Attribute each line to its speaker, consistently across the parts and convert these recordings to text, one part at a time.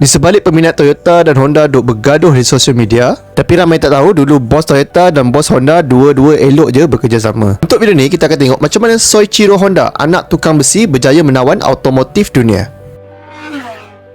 Speaker 1: Di sebalik peminat Toyota dan Honda duk bergaduh di sosial media, tapi ramai tak tahu dulu bos Toyota dan bos Honda dua-dua elok je bekerjasama. Untuk video ni kita akan tengok macam mana Soichiro Honda, anak tukang besi berjaya menawan automotif dunia.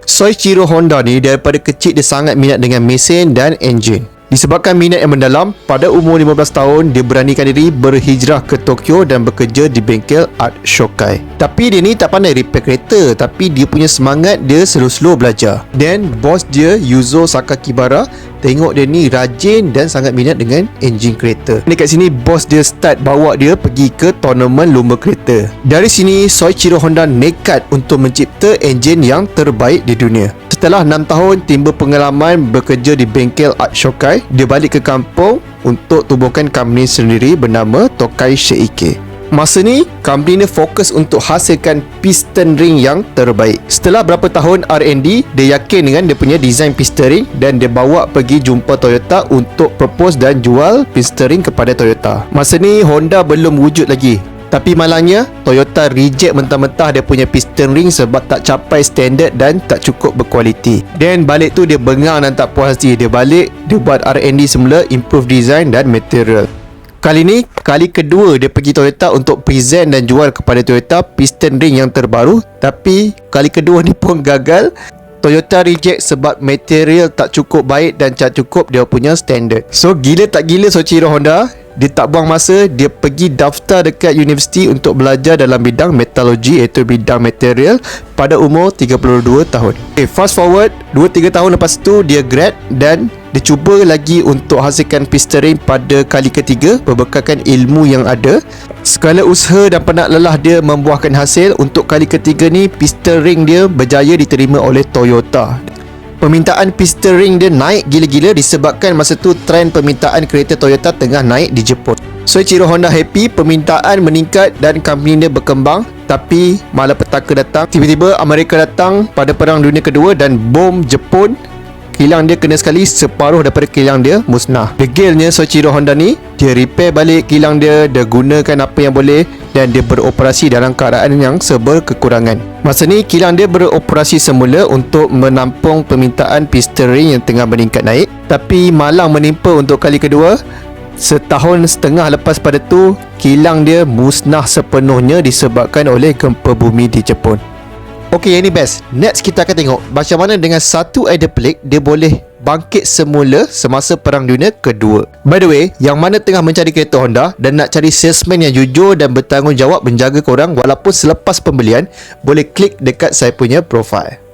Speaker 1: Soichiro Honda ni daripada kecil dia sangat minat dengan mesin dan enjin. Disebabkan minat yang mendalam, pada umur 15 tahun dia beranikan diri berhijrah ke Tokyo dan bekerja di bengkel Art Shokai. Tapi dia ni tak pandai repair kereta, tapi dia punya semangat dia slow-slow belajar. Dan bos dia Yuzo Sakakibara tengok dia ni rajin dan sangat minat dengan enjin kereta. Dekat sini bos dia start bawa dia pergi ke tournament lumba kereta. Dari sini Soichiro Honda nekat untuk mencipta enjin yang terbaik di dunia. Setelah 6 tahun timbul pengalaman bekerja di bengkel Art Shokai, dia balik ke kampung untuk tubuhkan company sendiri bernama Tokai Sheike. Masa ni, company ni fokus untuk hasilkan piston ring yang terbaik. Setelah berapa tahun R&D, dia yakin dengan dia punya design piston ring dan dia bawa pergi jumpa Toyota untuk propose dan jual piston ring kepada Toyota. Masa ni, Honda belum wujud lagi. Tapi malangnya, Toyota reject mentah-mentah dia punya piston ring sebab tak capai standard dan tak cukup berkualiti. Dan balik tu dia bengang dan tak puas hati. Dia balik, dia buat R&D semula, improve design dan material. Kali ni, kali kedua dia pergi Toyota untuk present dan jual kepada Toyota piston ring yang terbaru. Tapi, kali kedua ni pun gagal. Toyota reject sebab material tak cukup baik dan tak cukup dia punya standard. So, gila tak gila Soichiro Honda? dia tak buang masa dia pergi daftar dekat universiti untuk belajar dalam bidang metallurgy iaitu bidang material pada umur 32 tahun okay, fast forward 2-3 tahun lepas tu dia grad dan dia cuba lagi untuk hasilkan piston ring pada kali ketiga berbekalkan ilmu yang ada. Segala usaha dan penat lelah dia membuahkan hasil. Untuk kali ketiga ni piston ring dia berjaya diterima oleh Toyota. Permintaan piston ring dia naik gila-gila disebabkan masa tu trend permintaan kereta Toyota tengah naik di Jepun. So Ciro Honda happy permintaan meningkat dan company dia berkembang. Tapi malapetaka datang tiba-tiba Amerika datang pada perang dunia kedua dan bom Jepun kilang dia kena sekali separuh daripada kilang dia musnah. Degilnya Soichiro Honda ni dia repair balik kilang dia dia gunakan apa yang boleh dan dia beroperasi dalam keadaan yang seberkekurangan. Masa ni kilang dia beroperasi semula untuk menampung permintaan piston ring yang tengah meningkat naik. Tapi malang menimpa untuk kali kedua Setahun setengah lepas pada tu, kilang dia musnah sepenuhnya disebabkan oleh gempa bumi di Jepun. Okey, yang ni best. Next kita akan tengok macam mana dengan satu idea pelik dia boleh bangkit semula semasa Perang Dunia Kedua. By the way, yang mana tengah mencari kereta Honda dan nak cari salesman yang jujur dan bertanggungjawab menjaga korang walaupun selepas pembelian, boleh klik dekat saya punya profile.